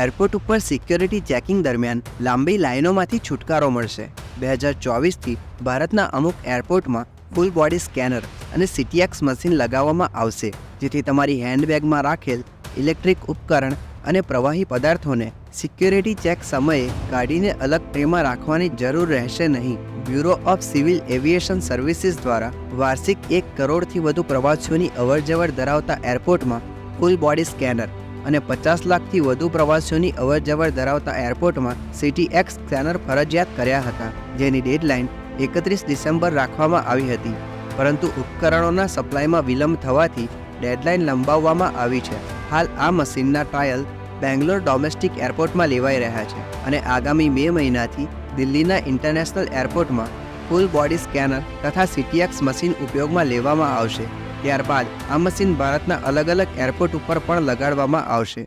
Airport ઉપર security checking દરમિયાન લાંબી લાઇનોમાંથી છુટકારો મળશે. બે હજાર ચોવીસથી ભારતના અમુક એરપોર્ટમાં ફૂલ બોડી સ્કેનર અને સિટીએક્સ મશીન લગાવવામાં આવશે, જેથી તમારી હેન્ડબેગમાં રાખેલ ઇલેક્ટ્રિક ઉપકરણ અને પ્રવાહી પદાર્થોને સિક્યોરિટી ચેક સમયે કાઢીને અલગ ટ્રેમાં રાખવાની જરૂર રહેશે નહીં. Bureau of civil aviation services દ્વારા વાર્ષિક એક કરોડથી વધુ પ્રવાસીઓની અવરજવર ધરાવતા એરપોર્ટમાં ફૂલ બોડી સ્કેનર અને પચાસ લાખથી વધુ પ્રવાસીઓની અવરજવર ધરાવતા એરપોર્ટમાં સિટી એક્સ સ્કેનર ફરજિયાત કર્યા હતા, જેની ડેડલાઇન એકત્રીસ ડિસેમ્બર રાખવામાં આવી હતી. પરંતુ ઉપકરણોના સપ્લાયમાં વિલંબ થવાથી ડેડલાઇન લંબાવવામાં આવી છે. હાલ આ મશીનના ટ્રાયલ બેંગ્લોર ડોમેસ્ટિક એરપોર્ટમાં લેવાઈ રહ્યા છે અને આગામી મે મહિનાથી દિલ્હીના ઇન્ટરનેશનલ એરપોર્ટમાં ફૂલ બોડી સ્કેનર તથા સીટીએક્સ મશીન ઉપયોગમાં લેવામાં આવશે. ત્યારબાદ આ મશીન ભારતના અલગ અલગ એરપોર્ટ ઉપર પણ લગાડવામાં આવશે.